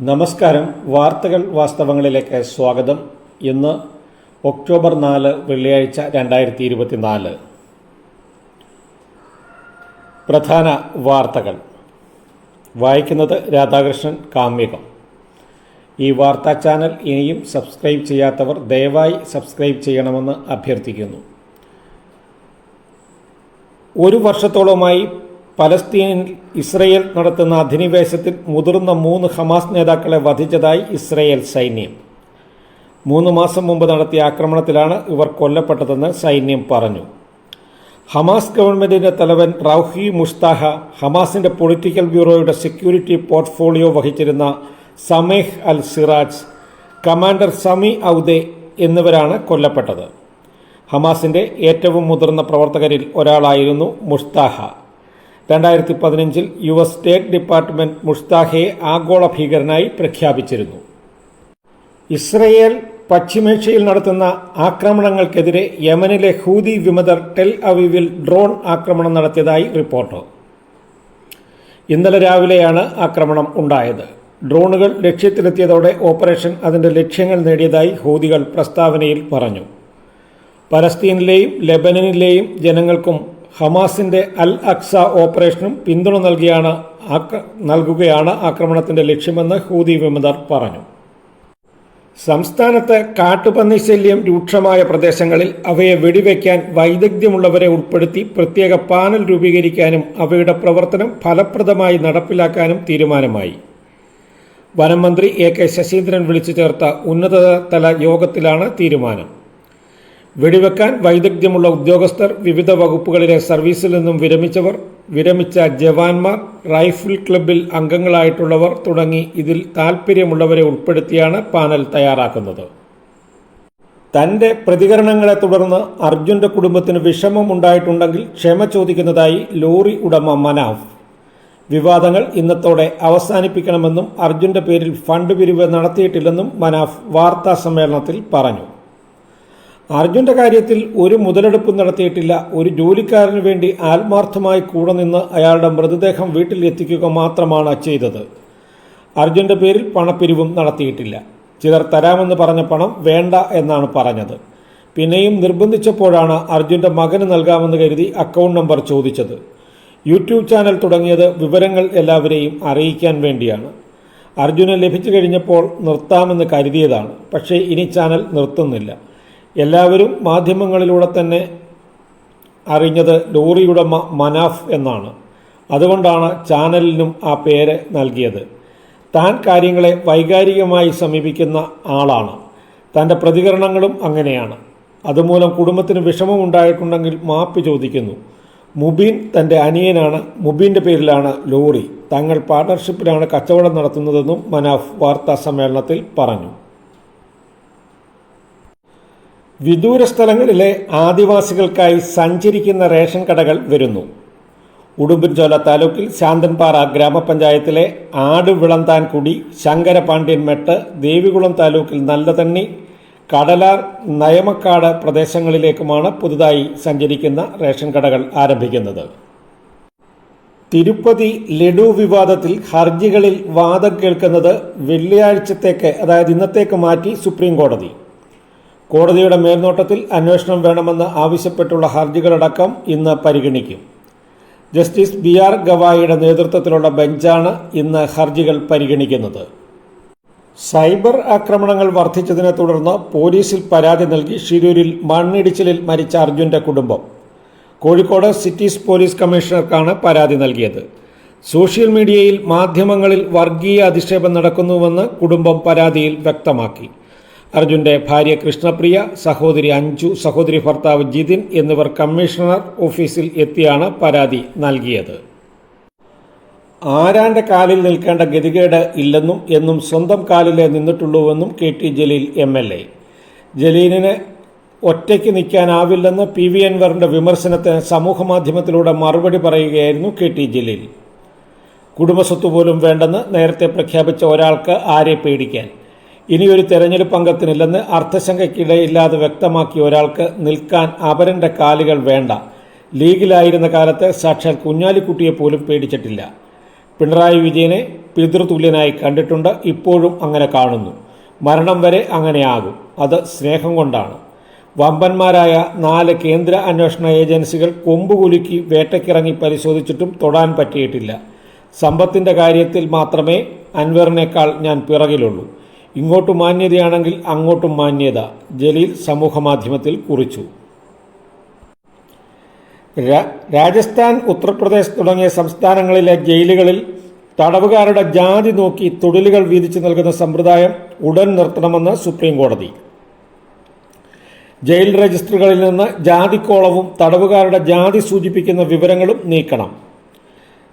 നമസ്കാരം. വാർത്തകൾ വാസ്തവങ്ങളിലേക്ക് സ്വാഗതം. ഇന്ന് ഒക്ടോബർ നാല് വെള്ളിയാഴ്ച രണ്ടായിരത്തി ഇരുപത്തിനാല് പ്രധാന വാർത്തകൾ. വായിക്കുന്നത് രാധാകൃഷ്ണൻ കാമ്യകം ഈ വാർത്താ ചാനൽ ഇനിയും സബ്സ്ക്രൈബ് ചെയ്യാത്തവർ ദയവായി സബ്സ്ക്രൈബ് ചെയ്യണമെന്ന് അഭ്യർത്ഥിക്കുന്നു. ഒരു വർഷത്തോളമായി പലസ്തീനിൽ ഇസ്രയേൽ നടത്തുന്ന അധിനിവേശത്തിൽ മുതിർന്ന മൂന്ന് ഹമാസ് നേതാക്കളെ വധിച്ചതായി ഇസ്രയേൽ സൈന്യം. മൂന്ന് മാസം മുമ്പ് നടത്തിയ ആക്രമണത്തിലാണ് ഇവർ കൊല്ലപ്പെട്ടതെന്ന് സൈന്യം പറഞ്ഞു. ഹമാസ് ഗവൺമെന്റിന്റെ തലവൻ റൌഹി മുസ്താഹ ഹമാസിന്റെ പൊളിറ്റിക്കൽ ബ്യൂറോയുടെ security portfolio വഹിച്ചിരുന്ന Sameh al Siraj commander Sami Oudeh എന്നിവരാണ് കൊല്ലപ്പെട്ടത്. ഹമാസിന്റെ ഏറ്റവും മുതിർന്ന പ്രവർത്തകരിൽ ഒരാളായിരുന്നു മുസ്താഹ രണ്ടായിരത്തി പതിനഞ്ചിൽ യു എസ് സ്റ്റേറ്റ് ഡിപ്പാർട്ട്മെന്റ് മുസ്താഹയെ ആഗോള ഭീകരനായി പ്രഖ്യാപിച്ചിരുന്നു. ഇസ്രയേൽ പശ്ചിമേഷ്യയിൽ നടത്തുന്ന ആക്രമണങ്ങൾക്കെതിരെ യമനിലെ ഹൂതി വിമതർ ടെൽ അവീവിൽ ഡ്രോൺ ആക്രമണം നടത്തിയതായി റിപ്പോർട്ട്. ഇന്നലെ രാവിലെയാണ് ആക്രമണം ഉണ്ടായത്. ഡ്രോണുകൾ ലക്ഷ്യത്തിലെത്തിയതോടെ ഓപ്പറേഷൻ അതിന്റെ ലക്ഷ്യങ്ങൾ നേടിയതായി ഹൂതികൾ പ്രസ്താവനയിൽ പറഞ്ഞു. പലസ്തീനിലെയും ലെബനനിലെയും ജനങ്ങൾക്കും ഹമാസിന്റെ അൽ അക്സ ഓപ്പറേഷനും പിന്തുണ നൽകിയാണ് നൽകുകയാണ് ആക്രമണത്തിന്റെ ലക്ഷ്യമെന്ന് ഹൂതി വിമതർ പറഞ്ഞു. സംസ്ഥാനത്ത് കാട്ടുപന്നി ശല്യം രൂക്ഷമായ പ്രദേശങ്ങളിൽ അവയെ വെടിവെക്കാൻ വൈദഗ്ധ്യമുള്ളവരെ ഉൾപ്പെടുത്തി പ്രത്യേക പാനൽ രൂപീകരിക്കാനും അവയുടെ പ്രവർത്തനം ഫലപ്രദമായി നടപ്പിലാക്കാനും തീരുമാനമായി. വനം മന്ത്രി എ കെ ശശീന്ദ്രൻ വിളിച്ചു ചേർത്ത ഉന്നതതല യോഗത്തിലാണ് തീരുമാനം. വെടിവെക്കാൻ വൈദഗ്ധ്യമുള്ള ഉദ്യോഗസ്ഥർ വിവിധ വകുപ്പുകളിലെ സർവീസിൽ നിന്നും വിരമിച്ചവർ വിരമിച്ച ജവാൻമാർ റൈഫിൾ ക്ലബിൽ അംഗങ്ങളായിട്ടുള്ളവർ തുടങ്ങി ഇതിൽ താൽപ്പര്യമുള്ളവരെ ഉൾപ്പെടുത്തിയാണ് പാനൽ തയ്യാറാക്കുന്നത്. തന്റെ പ്രതികരണങ്ങളെ തുടർന്ന് അർജുന്റെ കുടുംബത്തിന് വിഷമം ഉണ്ടായിട്ടുണ്ടെങ്കിൽ ക്ഷമ ചോദിക്കുന്നതായി ലോറി ഉടമ മനാഫ് വിവാദങ്ങൾ ഇന്നത്തോടെ അവസാനിപ്പിക്കണമെന്നും അർജുന്റെ പേരിൽ ഫണ്ട് പിരിവ് നടത്തിയിട്ടില്ലെന്നും മനാഫ് വാർത്താ സമ്മേളനത്തിൽ പറഞ്ഞു. അർജുന്റെ കാര്യത്തിൽ ഒരു മുതലെടുപ്പും നടത്തിയിട്ടില്ല. ഒരു ജോലിക്കാരന് വേണ്ടി ആത്മാർത്ഥമായി കൂടെ നിന്ന് അയാളുടെ മൃതദേഹം വീട്ടിൽ എത്തിക്കുക മാത്രമാണ് ചെയ്തത്. അർജുന്റെ പേരിൽ പണപ്പിരിവും നടത്തിയിട്ടില്ല. ചിലർ തരാമെന്ന് പറഞ്ഞ പണം വേണ്ട എന്നാണ് പറഞ്ഞത്. പിന്നെയും നിർബന്ധിച്ചപ്പോഴാണ് അർജുന്റെ മകന് നൽകാമെന്ന് കരുതി അക്കൗണ്ട് നമ്പർ ചോദിച്ചത്. യൂട്യൂബ് ചാനൽ തുടങ്ങിയത് വിവരങ്ങൾ എല്ലാവരെയും അറിയിക്കാൻ വേണ്ടിയാണ്. അർജുന് ലഭിച്ചു കഴിഞ്ഞപ്പോൾ നിർത്താമെന്ന് കരുതിയതാണ്. പക്ഷേ ഇനി ചാനൽ നിർത്തുന്നില്ല. എല്ലാവരും മാധ്യമങ്ങളിലൂടെ തന്നെ അറിഞ്ഞത് ലോറിയുടമ മനാഫ് എന്നാണ്. അതുകൊണ്ടാണ് ചാനലിനും ആ പേര് നൽകിയത്. താൻ കാര്യങ്ങളെ വൈകാരികമായി സമീപിക്കുന്ന ആളാണ്. തന്റെ പ്രതികരണങ്ങളും അങ്ങനെയാണ്. അതുമൂലം കുടുംബത്തിന് വിഷമമുണ്ടായിട്ടുണ്ടെങ്കിൽ മാപ്പ് ചോദിക്കുന്നു. മുബീൻ തന്റെ അനിയനാണ്. മുബീന്റെ പേരിലാണ് ലോറി. തങ്ങൾ പാർട്ണർഷിപ്പിലാണ് കച്ചവടം നടത്തുന്നതെന്നും മനാഫ് വാർത്താ സമ്മേളനത്തിൽ പറഞ്ഞു. വിദൂര സ്ഥലങ്ങളിലെ ആദിവാസികൾക്കായി സഞ്ചരിക്കുന്ന റേഷൻ കടകൾ വരുന്നു. ഉടുമ്പൻചോല താലൂക്കിൽ ശാന്തൻപാറ ഗ്രാമപഞ്ചായത്തിലെ ആട് വിളന്താൻകുടി ശങ്കരപാണ്ഡ്യൻ മെട്ട് ദേവികുളം താലൂക്കിൽ നല്ലതണ്ണി കടലാർ നയമക്കാട് പ്രദേശങ്ങളിലേക്കുമാണ് പുതുതായി സഞ്ചരിക്കുന്ന റേഷൻ കടകൾ ആരംഭിക്കുന്നത്. തിരുപ്പതി ലഡു വിവാദത്തിൽ ഹർജികളിൽ വാദം കേൾക്കുന്നത് വെള്ളിയാഴ്ചത്തേക്ക് അതായത് ഇന്നത്തേക്ക് മാറ്റി സുപ്രീം കോടതി കോടതിയുടെ മേൽനോട്ടത്തിൽ അന്വേഷണം വേണമെന്ന് ആവശ്യപ്പെട്ടുള്ള ഹർജികളടക്കം ഇന്ന് പരിഗണിക്കും. ജസ്റ്റിസ് ബി ആർ ഗവായിയുടെ നേതൃത്വത്തിലുള്ള ബെഞ്ചാണ് ഇന്ന് ഹർജികൾ പരിഗണിക്കുന്നത്. സൈബർ ആക്രമണങ്ങൾ വർദ്ധിച്ചതിനെ തുടർന്ന് പോലീസിൽ പരാതി നൽകി ഷിരൂരിൽ മണ്ണിടിച്ചിലിൽ മരിച്ച അർജുന്റെ കുടുംബം. കോഴിക്കോട് സിറ്റീസ് പോലീസ് കമ്മീഷണർക്കാണ് പരാതി നൽകിയത്. സോഷ്യൽ മീഡിയയിൽ മാധ്യമങ്ങളിൽ വർഗീയ അധിക്ഷേപം നടക്കുന്നുവെന്ന് കുടുംബം പരാതിയിൽ വ്യക്തമാക്കി. അർജുന്റെ ഭാര്യ കൃഷ്ണപ്രിയ സഹോദരി അഞ്ജു സഹോദരി ഭർത്താവ് ജിതിൻ എന്നിവർ കമ്മീഷണർ ഓഫീസിൽ എത്തിയാണ് പരാതി നൽകിയത്. ആരാന്റെ കാലിൽ നിൽക്കേണ്ട ഗതികേട് ഇല്ലെന്നും എന്നും സ്വന്തം കാലിലേ നിന്നിട്ടുള്ളൂവെന്നും K T Jaleel M L A. ജലീലിന് ഒറ്റയ്ക്ക് നിൽക്കാനാവില്ലെന്ന് പി വി അൻവറിന്റെ വിമർശനത്തിന് സമൂഹമാധ്യമത്തിലൂടെ മറുപടി പറയുകയായിരുന്നു കെ ടി ജലീൽ. കുടുംബസ്വത്ത് പോലും വേണ്ടെന്ന് നേരത്തെ പ്രഖ്യാപിച്ച ഒരാൾക്ക് ആരെ പേടിക്കാൻ? ഇനിയൊരു തെരഞ്ഞെടുപ്പ് അംഗത്തിനില്ലെന്ന് അർത്ഥശങ്കയ്ക്കിടയില്ലാതെ വ്യക്തമാക്കിയ ഒരാൾക്ക് നിൽക്കാൻ അപരന്റെ കാലുകൾ വേണ്ട. ലീഗിലായിരുന്ന കാലത്ത് സാക്ഷാൽ കുഞ്ഞാലിക്കുട്ടിയെ പോലും പേടിച്ചിട്ടില്ല. പിണറായി വിജയനെ പിതൃതുല്യനായി കണ്ടിട്ടുണ്ട് ഇപ്പോഴും അങ്ങനെ കാണുന്നു. മരണം വരെ അങ്ങനെയാകും അത് സ്നേഹം കൊണ്ടാണ്. വമ്പന്മാരായ നാല് കേന്ദ്ര അന്വേഷണ ഏജൻസികൾ കൊമ്പുകുലുക്കി വേട്ടയ്ക്കിറങ്ങി പരിശോധിച്ചിട്ടും തൊടാൻ പറ്റിയിട്ടില്ല. സമ്പത്തിന്റെ കാര്യത്തിൽ മാത്രമേ അൻവറിനേക്കാൾ ഞാൻ പിറകിലുള്ളൂ. ഇങ്ങോട്ട് മാന്യതയാണെങ്കിൽ അങ്ങോട്ടും മാന്യത ജലീൽ സമൂഹമാധ്യമത്തിൽ കുറിച്ചു. രാജസ്ഥാൻ ഉത്തർപ്രദേശ് തുടങ്ങിയ സംസ്ഥാനങ്ങളിലെ ജയിലുകളിൽ തടവുകാരുടെ ജാതി നോക്കി തൊഴിലുകൾ വീതിച്ചു നൽകുന്ന സമ്പ്രദായം ഉടൻ നിർത്തണമെന്ന് സുപ്രീം കോടതി ജയിൽ രജിസ്റ്ററുകളിൽ നിന്ന് ജാതിക്കോളവും തടവുകാരുടെ ജാതി സൂചിപ്പിക്കുന്ന വിവരങ്ങളും നീക്കണം.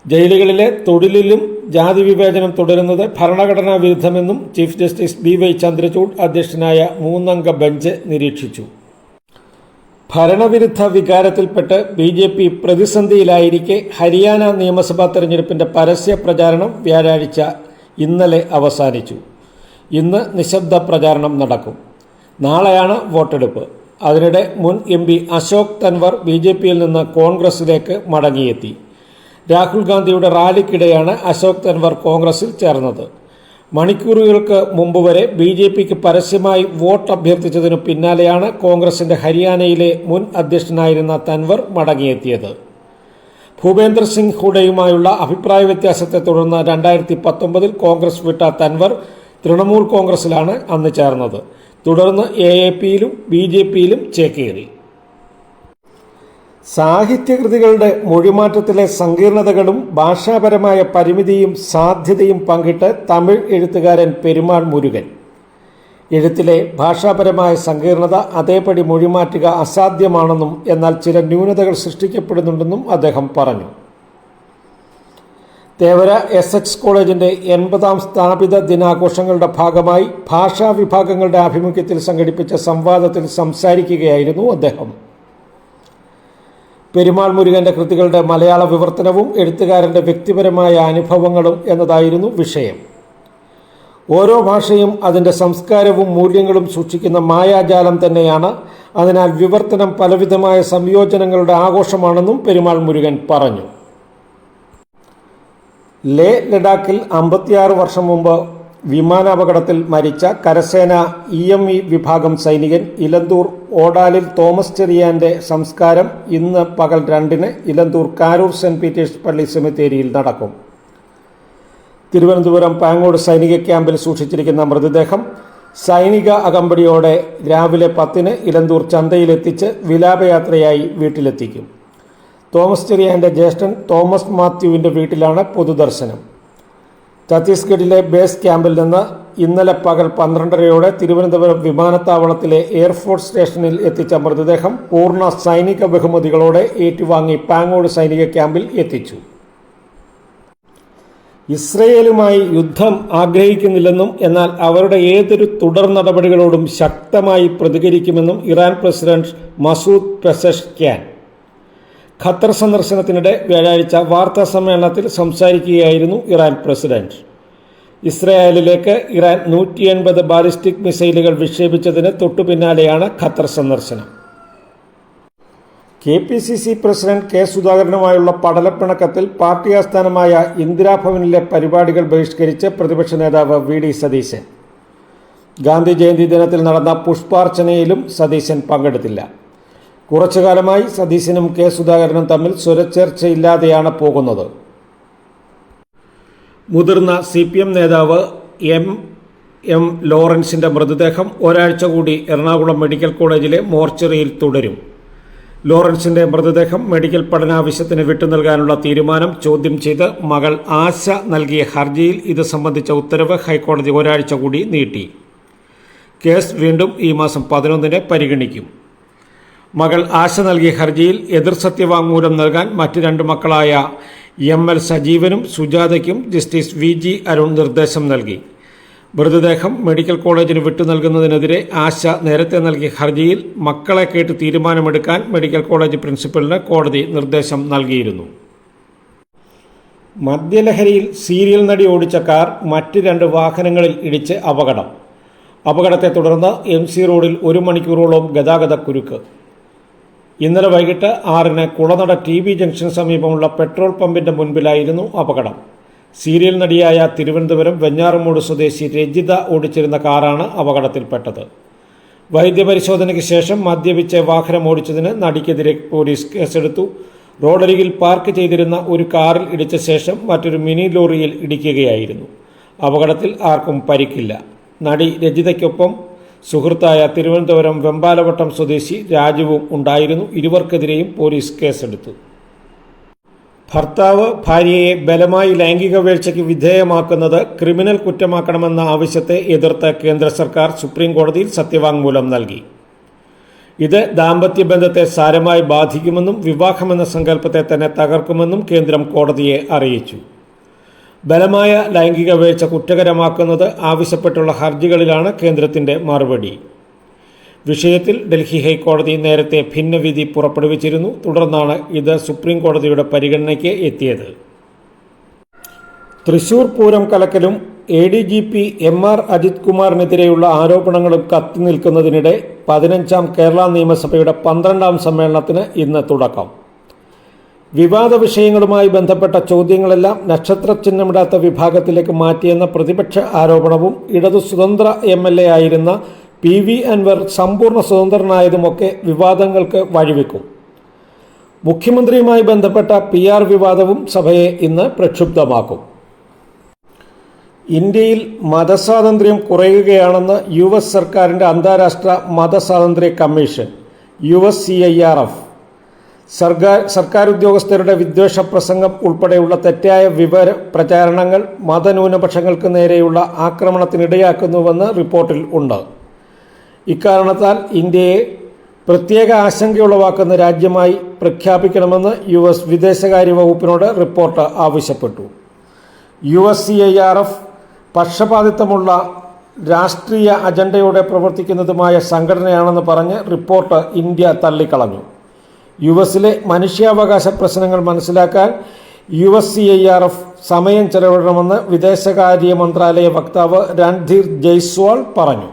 ജയിലുകളിലെ തൊഴിലിലും ജാതി വിവേചനം തുടരുന്നത് ഭരണഘടനാ വിരുദ്ധമെന്നും chief justice B Y Chandrachud അധ്യക്ഷനായ മൂന്നംഗ ബെഞ്ച് നിരീക്ഷിച്ചു. ഭരണവിരുദ്ധ വികാരത്തിൽപ്പെട്ട് ബി ജെ പി പ്രതിസന്ധിയിലായിരിക്കെ ഹരിയാന നിയമസഭാ തെരഞ്ഞെടുപ്പിന്റെ പരസ്യ പ്രചാരണം വ്യാഴാഴ്ച ഇന്നലെ അവസാനിച്ചു. ഇന്ന് നിശബ്ദ പ്രചാരണം നടക്കും. നാളെയാണ് വോട്ടെടുപ്പ്. അതിനിടെ മുൻ M P Ashok Tanwar B J പിയിൽ നിന്ന് കോൺഗ്രസിലേക്ക് മടങ്ങിയെത്തി. രാഹുൽ ഗാന്ധിയുടെ റാലിക്കിടെയാണ് അശോക് തൻവർ കോൺഗ്രസിൽ ചേർന്നത്. മണിക്കൂറുകൾക്ക് മുമ്പ് വരെ ബി ജെ പിക്ക് പരസ്യമായി വോട്ട് അഭ്യർത്ഥിച്ചതിനു പിന്നാലെയാണ് കോൺഗ്രസിന്റെ ഹരിയാനയിലെ മുൻ അധ്യക്ഷനായിരുന്ന തൻവർ മടങ്ങിയെത്തിയത്. ഭൂപേന്ദ്ര സിംഗ് ഹൂഡയുമായുള്ള അഭിപ്രായ വ്യത്യാസത്തെ തുടർന്ന് രണ്ടായിരത്തി പത്തൊമ്പതിൽ കോൺഗ്രസ് വിട്ട തൻവർ തൃണമൂൽ കോൺഗ്രസിലാണ് അന്ന് ചേർന്നത്. തുടർന്ന് എ എ പിയിലും ബി ജെ പിയിലും ചേക്കേറി. സാഹിത്യകൃതികളുടെ മൊഴിമാറ്റത്തിലെ സങ്കീർണതകളും ഭാഷാപരമായ പരിമിതിയും സാധ്യതയും പങ്കിട്ട് തമിഴ് എഴുത്തുകാരൻ പെരുമാൾ മുരുകൻ. എഴുത്തിലെ ഭാഷാപരമായ സങ്കീർണത അതേപടി മൊഴിമാറ്റുക അസാധ്യമാണെന്നും എന്നാൽ ചില ന്യൂനതകൾ സൃഷ്ടിക്കപ്പെടുന്നുണ്ടെന്നും അദ്ദേഹം പറഞ്ഞു. തേവര എസ് എച്ച് കോളേജിന്റെ എൺപതാം സ്ഥാപിത ദിനാഘോഷങ്ങളുടെ ഭാഗമായി ഭാഷാ വിഭാഗങ്ങളുടെ ആഭിമുഖ്യത്തിൽ സംഘടിപ്പിച്ച സംവാദത്തിൽ സംസാരിക്കുകയായിരുന്നു അദ്ദേഹം. പെരുമാൾ മുരുകന്റെ കൃതികളുടെ മലയാള വിവർത്തനവും എഴുത്തുകാരന്റെ വ്യക്തിപരമായ അനുഭവങ്ങളും എന്നതായിരുന്നു വിഷയം. ഓരോ ഭാഷയും അതിന്റെ സംസ്കാരവും മൂല്യങ്ങളും സൂക്ഷിക്കുന്ന മായാജാലം തന്നെയാണ്. അതിനാൽ വിവർത്തനം പലവിധമായ സംയോജനങ്ങളുടെ ആഘോഷമാണെന്നും പെരുമാൾ മുരുകൻ പറഞ്ഞു. ലേ ലഡാക്കിൽ അമ്പത്തിയാറ് വർഷം മുമ്പ് വിമാനാപകടത്തിൽ മരിച്ച കരസേന ഇ എം ഇ വിഭാഗം സൈനികൻ ഇലന്തൂർ ഓടാലിൽ തോമസ് ചെറിയാന്റെ സംസ്കാരം ഇന്ന് പകൽ രണ്ടിന് ഇലന്തൂർ കാരൂർ സെന്റ് പീറ്റേഴ്സ് പള്ളി സെമിത്തേരിയിൽ നടക്കും. തിരുവനന്തപുരം പാങ്ങോട് സൈനിക ക്യാമ്പിൽ സൂക്ഷിച്ചിരിക്കുന്ന മൃതദേഹം സൈനിക അകമ്പടിയോടെ രാവിലെ പത്തിന് ഇലന്തൂർ ചന്തയിലെത്തിച്ച് വിലാപയാത്രയായി വീട്ടിലെത്തിക്കും. തോമസ് ചെറിയാന്റെ ജ്യേഷ്ഠൻ തോമസ് മാത്യുവിന്റെ വീട്ടിലാണ് പൊതുദർശനം. ഛത്തീസ്ഗഡിലെ ബേസ് ക്യാമ്പിൽ നിന്ന് ഇന്നലെ പകൽ പന്ത്രണ്ടരയോടെ തിരുവനന്തപുരം വിമാനത്താവളത്തിലെ എയർഫോഴ്സ് സ്റ്റേഷനിൽ എത്തിച്ച മൃതദേഹം പൂർണ സൈനിക ബഹുമതികളോടെ ഏറ്റുവാങ്ങി പാങ്ങോട് സൈനിക ക്യാമ്പിൽ എത്തിച്ചു. ഇസ്രയേലുമായി യുദ്ധം ആഗ്രഹിക്കുന്നില്ലെന്നും എന്നാൽ അവരുടെ ഏതൊരു തുടർ നടപടികളോടും ശക്തമായി പ്രതികരിക്കുമെന്നും Iran president Masoud Pezeshkian Qatar സന്ദർശനത്തിനിടെ വ്യാഴാഴ്ച വാർത്താ സമ്മേളനത്തിൽ സംസാരിക്കുകയായിരുന്നു ഇറാൻ പ്രസിഡന്റ്. ഇസ്രായേലിലേക്ക് ഇറാൻ നൂറ്റി എൺപത് ബാലിസ്റ്റിക് മിസൈലുകൾ വിക്ഷേപിച്ചതിന് തൊട്ടുപിന്നാലെയാണ് ഖത്തർ സന്ദർശനം. K P C C president K സുധാകരനുമായുള്ള പടലപ്പിണക്കത്തിൽ പാർട്ടി ആസ്ഥാനമായ ഇന്ദിരാഭവനിലെ പരിപാടികൾ ബഹിഷ്കരിച്ച് പ്രതിപക്ഷ നേതാവ് വി ഡി സതീശൻ. ഗാന്ധി ജയന്തി ദിനത്തിൽ നടന്ന പുഷ്പാർച്ചനയിലും സതീശൻ പങ്കെടുത്തില്ല. കുറച്ചുകാലമായി സതീശനും കെ സുധാകരനും തമ്മിൽ സ്വരച്ചേർച്ചയില്ലാതെയാണ് പോകുന്നത്. മുതിർന്ന സി പി എം നേതാവ് എം എം ലോറൻസിന്റെ മൃതദേഹം ഒരാഴ്ച കൂടി എറണാകുളം മെഡിക്കൽ കോളേജിലെ മോർച്ചറിയിൽ തുടരും. ലോറൻസിന്റെ മൃതദേഹം മെഡിക്കൽ പഠനാവശ്യത്തിന് വിട്ടു നൽകാനുള്ള തീരുമാനം ചോദ്യം ചെയ്ത് മകൾ ആശ നൽകിയ ഹർജിയിൽ ഇത് സംബന്ധിച്ച ഉത്തരവ് ഹൈക്കോടതി ഒരാഴ്ച കൂടി നീട്ടി. കേസ് വീണ്ടും ഈ മാസം പതിനൊന്നിന് പരിഗണിക്കും. മകൾ ആശ നൽകിയ ഹർജിയിൽ എതിർ സത്യവാങ്മൂലം നൽകാൻ മറ്റ് രണ്ട് മക്കളായ എം എൽ സജീവനും സുജാതയ്ക്കും ജസ്റ്റിസ് വി ജി അരുൺ നിർദ്ദേശം നൽകി. മൃതദേഹം മെഡിക്കൽ കോളേജിന് വിട്ടു നൽകുന്നതിനെതിരെ ആശ നേരത്തെ നൽകിയ ഹർജിയിൽ മക്കളെ കേട്ട് തീരുമാനമെടുക്കാൻ മെഡിക്കൽ കോളേജ് പ്രിൻസിപ്പലിന് കോടതി നിർദ്ദേശം നൽകിയിരുന്നു. മദ്യലഹരിയിൽ സീരിയൽ നടി ഓടിച്ച കാർ മറ്റ് രണ്ട് വാഹനങ്ങളിൽ ഇടിച്ച് അപകടം. അപകടത്തെ തുടർന്ന് എം സി റോഡിൽ ഒരു മണിക്കൂറോളം ഗതാഗത കുരുക്ക്. ഇന്നലെ വൈകിട്ട് ആറിന് കുളനട ടി വി ജംഗ്ഷന് സമീപമുള്ള പെട്രോൾ പമ്പിന്റെ മുൻപിലായിരുന്നു അപകടം. സീരിയൽ നടിയായ തിരുവനന്തപുരം വെഞ്ഞാറമൂട് സ്വദേശി രജിത ഓടിച്ചിരുന്ന കാറാണ് അപകടത്തിൽപ്പെട്ടത്. വൈദ്യപരിശോധനയ്ക്ക് ശേഷം മദ്യപിച്ച് വാഹനം ഓടിച്ചതിന് നടിക്കെതിരെ പോലീസ് കേസെടുത്തു. റോഡരികിൽ പാർക്ക് ചെയ്തിരുന്ന ഒരു കാറിൽ ഇടിച്ച ശേഷം മറ്റൊരു മിനി ലോറിയിൽ ഇടിക്കുകയായിരുന്നു. അപകടത്തിൽ ആർക്കും പരിക്കില്ല. നടി രജിതയ്ക്കൊപ്പം സുഹൃത്തായ തിരുവനന്തപുരം വെമ്പാലവട്ടം സ്വദേശി രാജുവും ഉണ്ടായിരുന്നു. ഇരുവർക്കെതിരെയും പോലീസ് കേസെടുത്തു. ഭർത്താവ് ഭാര്യയെ ബലമായി ലൈംഗിക വീഴ്ചയ്ക്ക് വിധേയമാക്കുന്നത് ക്രിമിനൽ കുറ്റമാക്കണമെന്ന ആവശ്യത്തെ എതിർത്ത് കേന്ദ്ര സർക്കാർ സുപ്രീം കോടതിയിൽ സത്യവാങ്മൂലം നൽകി. ഇത് ദാമ്പത്യ ബന്ധത്തെ സാരമായി ബാധിക്കുമെന്നും വിവാഹമെന്ന സങ്കല്പത്തെ തന്നെ തകർക്കുമെന്നും കേന്ദ്രം കോടതിയെ അറിയിച്ചു. ബലമായ ലൈംഗിക വീഴ്ച കുറ്റകരമാക്കുന്നത് ആവശ്യപ്പെട്ടുള്ള ഹർജികളിലാണ് കേന്ദ്രത്തിന്റെ മറുപടി. വിഷയത്തിൽ ഡൽഹി ഹൈക്കോടതി നേരത്തെ ഭിന്നവിധി പുറപ്പെടുവിച്ചിരുന്നു. തുടർന്നാണ് ഇത് സുപ്രീം കോടതിയുടെ പരിഗണനയ്ക്ക് എത്തിയത്. Thrissur Pooram കലക്കലും A D G P M R Ajith കുമാറിനെതിരെയുള്ള ആരോപണങ്ങളും കത്തി നിൽക്കുന്നതിനിടെ പതിനഞ്ചാം കേരള നിയമസഭയുടെ പന്ത്രണ്ടാം സമ്മേളനത്തിന് ഇന്ന് തുടക്കം. വിവാദ വിഷയങ്ങളുമായി ബന്ധപ്പെട്ട ചോദ്യങ്ങളെല്ലാം നക്ഷത്ര ചിഹ്നമിടാത്ത വിഭാഗത്തിലേക്ക് മാറ്റിയെന്ന പ്രതിപക്ഷ ആരോപണവും ഇടതു സ്വതന്ത്ര എം എൽ എ ആയിരുന്ന പി വി അൻവർ സമ്പൂർണ സ്വതന്ത്രനായതുമൊക്കെ വിവാദങ്ങൾക്ക് വഴിവെക്കും. മുഖ്യമന്ത്രിയുമായി ബന്ധപ്പെട്ട പി ആർ വിവാദവും സഭയെ ഇന്ന് പ്രക്ഷുബ്ധമാക്കും. ഇന്ത്യയിൽ മതസ്വാതന്ത്ര്യം കുറയുകയാണെന്ന് യു എസ് സർക്കാരിന്റെ അന്താരാഷ്ട്ര മതസ്വാതന്ത്ര്യ commission U S C I R F. സർക്കാർ സർക്കാർ ഉദ്യോഗസ്ഥരുടെ വിദ്വേഷ പ്രസംഗം ഉൾപ്പെടെയുള്ള തെറ്റായ വിവര പ്രചാരണങ്ങൾ മതന്യൂനപക്ഷങ്ങൾക്ക് നേരെയുള്ള ആക്രമണത്തിനിടയാക്കുന്നുവെന്ന് റിപ്പോർട്ടിൽ ഉണ്ട്. ഇക്കാരണത്താൽ ഇന്ത്യയെ പ്രത്യേക ആശങ്കയുളവാക്കുന്ന രാജ്യമായി പ്രഖ്യാപിക്കണമെന്ന് യു എസ് വിദേശകാര്യ വകുപ്പിനോട് റിപ്പോർട്ട് ആവശ്യപ്പെട്ടു. U S C I R F പക്ഷപാതിത്വമുള്ള രാഷ്ട്രീയ അജണ്ടയോടെ പ്രവർത്തിക്കുന്നതുമായ സംഘടനയാണെന്ന് പറഞ്ഞ് റിപ്പോർട്ട് ഇന്ത്യ തള്ളിക്കളഞ്ഞു. യു എസിലെ മനുഷ്യാവകാശ പ്രശ്നങ്ങൾ മനസ്സിലാക്കാൻ U S C I R F സമയം ചെലവിടണമെന്ന് വിദേശകാര്യ മന്ത്രാലയ വക്താവ് രൺധീർ ജയ്സ്വാൾ പറഞ്ഞു.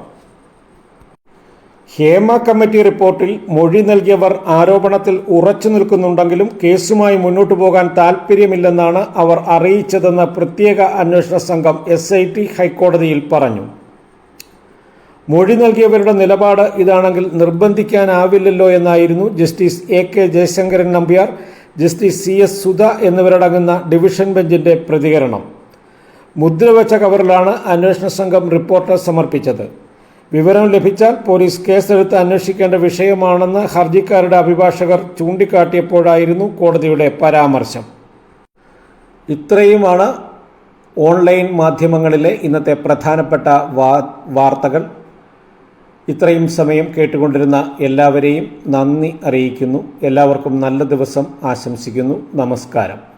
ഹേമ കമ്മിറ്റി റിപ്പോർട്ടിൽ മൊഴി നൽകിയവർ ആരോപണത്തിൽ ഉറച്ചു നിൽക്കുന്നുണ്ടെങ്കിലും കേസുമായി മുന്നോട്ടു പോകാൻ താൽപ്പര്യമില്ലെന്നാണ് അവർ അറിയിച്ചതെന്ന് പ്രത്യേക അന്വേഷണ സംഘം എസ് ഹൈക്കോടതിയിൽ പറഞ്ഞു. മൊഴി നൽകിയവരുടെ നിലപാട് ഇതാണെങ്കിൽ നിർബന്ധിക്കാനാവില്ലല്ലോ എന്നായിരുന്നു justice A K Jayasankaran Nambiar justice C S Sudha എന്നിവരടങ്ങുന്ന ഡിവിഷൻ ബെഞ്ചിന്റെ പ്രതികരണം. മുദ്രവച്ച കവറിലാണ് അന്വേഷണ സംഘം റിപ്പോർട്ട് സമർപ്പിച്ചത്. വിവരം ലഭിച്ചാൽ പോലീസ് കേസെടുത്ത് അന്വേഷിക്കേണ്ട വിഷയമാണെന്ന് ഹർജിക്കാരുടെ അഭിഭാഷകർ ചൂണ്ടിക്കാട്ടിയപ്പോഴായിരുന്നു കോടതിയുടെ പരാമർശം. ഇത്രയുമാണ് ഓൺലൈൻ മാധ്യമങ്ങളിലെ ഇന്നത്തെ പ്രധാനപ്പെട്ട വാർത്തകൾ. ഇത്രയും സമയം കേട്ടുകൊണ്ടിരുന്ന എല്ലാവരെയും നന്ദി അറിയിക്കുന്നു. എല്ലാവർക്കും നല്ല ദിവസം ആശംസിക്കുന്നു. നമസ്കാരം.